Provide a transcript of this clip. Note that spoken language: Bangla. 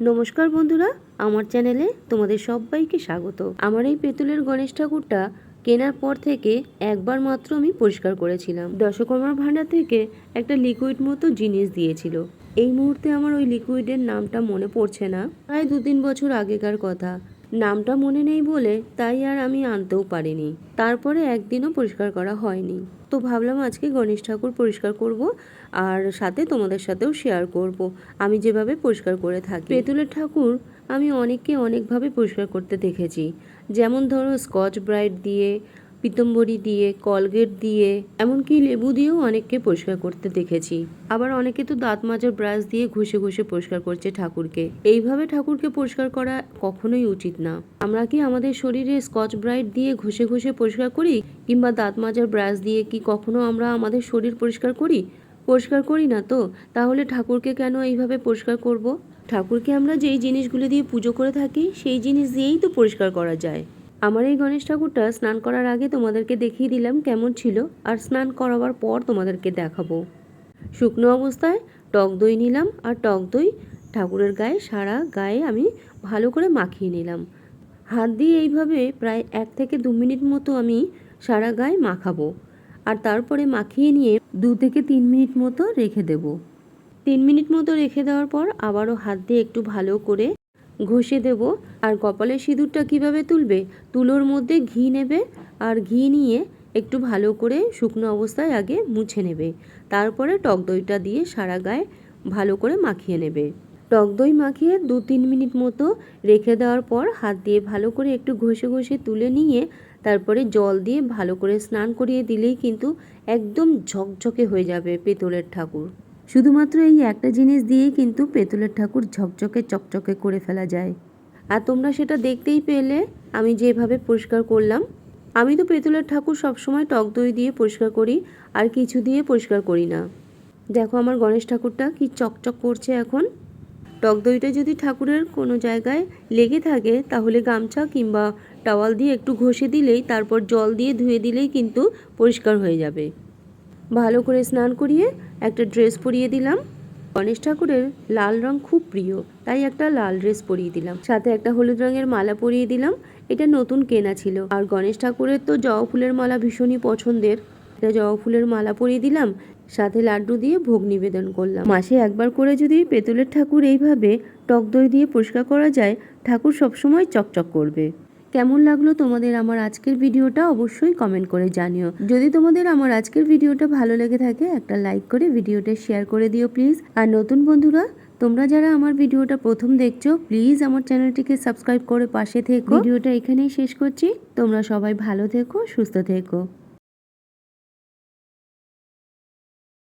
নমস্কার বন্ধুরা, আমার চ্যানেলে তোমাদের সবাইকে স্বাগত। আমার এই পেতুলের গণেশ ঠাকুরটা কেনার পর থেকে একবার মাত্র আমি পরিষ্কার করেছিলাম। দশকর্মার ভাণ্ডার থেকে একটা লিকুইড মতো জিনিস দিয়েছিল। এই মুহূর্তে আমার ওই লিকুইডের নামটা মনে পড়ছে না। প্রায় দু তিন বছর আগেকার কথা। নামটা মনে নেই বলে তাই আর আমি আনতেও পারিনি। তারপরে একদিনও পরিষ্কার করা হয়নি। তো ভাবলাম আজকে গণেশ ঠাকুর পরিষ্কার করব আর সাথে তোমাদের সাথেও শেয়ার করব। আমি যেভাবে পরিষ্কার করে থাকি। পেতুলের ঠাকুর আমি অনেককে অনেকভাবে পরিষ্কার করতে দেখেছি। যেমন ধরো স্কচ ব্রাইট দিয়ে পিতম্বরী দিয়ে, কলগেট দিয়ে, এমনকি লেবু দিয়েও অনেককে পরিষ্কার করতে দেখেছি। আবার অনেকে তো দাঁত মাজার ব্রাশ দিয়ে ঘষে ঘষে পরিষ্কার করছে ঠাকুরকে। এইভাবে ঠাকুরকে পরিষ্কার করা কখনোই উচিত না। আমরা কি আমাদের শরীরে স্কচ ব্রাইট দিয়ে ঘষে ঘষে পরিষ্কার করি? কিংবা দাঁত মাজার ব্রাশ দিয়ে কি কখনো আমরা আমাদের শরীর পরিষ্কার করি? পরিষ্কার করি না তো? তাহলে ঠাকুরকে কেন এইভাবে পরিষ্কার করব? ঠাকুরকে আমরা যেই জিনিসগুলো দিয়ে পুজো করে থাকি, সেই জিনিস দিয়েই তো পরিষ্কার করা যায়। আমার এই গণেশ ঠাকুরটা স্নান করার আগে তোমাদেরকে দেখিয়ে দিলাম কেমন ছিল, আর স্নান করাবার পর তোমাদেরকে দেখাবো। শুকনো অবস্থায় টক দই নিলাম, আর টক দই ঠাকুরের গায়ে সারা গায়ে আমি ভালো করে মাখিয়ে নিলাম। হাত দিয়ে এইভাবে প্রায় এক থেকে দু মিনিট মতো আমি সারা গায়ে মাখাবো, আর তারপরে মাখিয়ে নিয়ে দু থেকে তিন মিনিট মতো রেখে দেব। তিন মিনিট মতো রেখে দেওয়ার পর আবারও হাত দিয়ে একটু ভালো করে ঘষে দেব। আর কপালের সিঁদুরটা কীভাবে তুলবে? তুলোর মধ্যে ঘি নেবে আর ঘি নিয়ে একটু ভালো করে শুকনো অবস্থায় আগে মুছে নেবে। তারপরে টক দইটা দিয়ে সারা গায়ে ভালো করে মাখিয়ে নেবে। টক দই মাখিয়ে দু তিন মিনিট মতো রেখে দেওয়ার পর হাত দিয়ে ভালো করে একটু ঘষে ঘষে তুলে নিয়ে তারপরে জল দিয়ে ভালো করে স্নান করিয়ে দিলেই কিন্তু একদম ঝকঝকে হয়ে যাবে পেতলের ঠাকুর। শুধুমাত্র এই একটা জিনিস দিয়েই কিন্তু পেতলের ঠাকুর ঝকঝকে চকচকে করে ফেলা যায়। আর তোমরা সেটা দেখতেই পেলে, আমি যেভাবে পরিষ্কার করলাম। আমি তো পেতলের ঠাকুর সবসময় টক দই দিয়ে পরিষ্কার করি, আর কিছু দিয়ে পরিষ্কার করি না। দেখো আমার গণেশ ঠাকুরটা কি চকচক করছে এখন। টক দইটা যদি ঠাকুরের কোনো জায়গায় লেগে থাকে, তাহলে গামছা কিংবা টাওয়াল দিয়ে একটু ঘষে দিলেই, তারপর জল দিয়ে ধুয়ে দিলেই কিন্তু পরিষ্কার হয়ে যাবে। ভালো করে স্নান করিয়ে একটা ড্রেস পরিয়ে দিলাম। গণেশ ঠাকুরের লাল রং খুব প্রিয়, তাই একটা লাল ড্রেস পরিয়ে দিলাম। সাথে একটা হলুদ রঙের মালা পরিয়ে দিলাম। এটা নতুন কেনা ছিল। আর গণেশ ঠাকুরের তো জবা ফুলের মালা ভীষণই পছন্দের। এটা জবা ফুলের মালা পরিয়ে দিলাম। সাথে লাড্ডু দিয়ে ভোগ নিবেদন করলাম। মাসে একবার করে যদি পেতলের ঠাকুর এইভাবে টক দই দিয়ে পরিষ্কার করা যায়, ঠাকুর সবসময় চকচক করবে। কেমন লাগল তোমাদের আমার আজকের ভিডিওটা অবশ্যই কমেন্ট করে জানিও। যদি তোমাদের আমার আজকের ভিডিওটা ভালো লেগে থাকে, একটা লাইক করে ভিডিওটা শেয়ার করে দিও প্লিজ আর নতুন বন্ধুরা, তোমরা যারা আমার ভিডিওটা প্রথম দেখছ প্লিজ আমার চ্যানেলটিকে সাবস্ক্রাইব করে পাশে থেকো। ভিডিওটা এখানেই শেষ করছি। তোমরা সবাই ভালো থেকো, সুস্থ থেকো।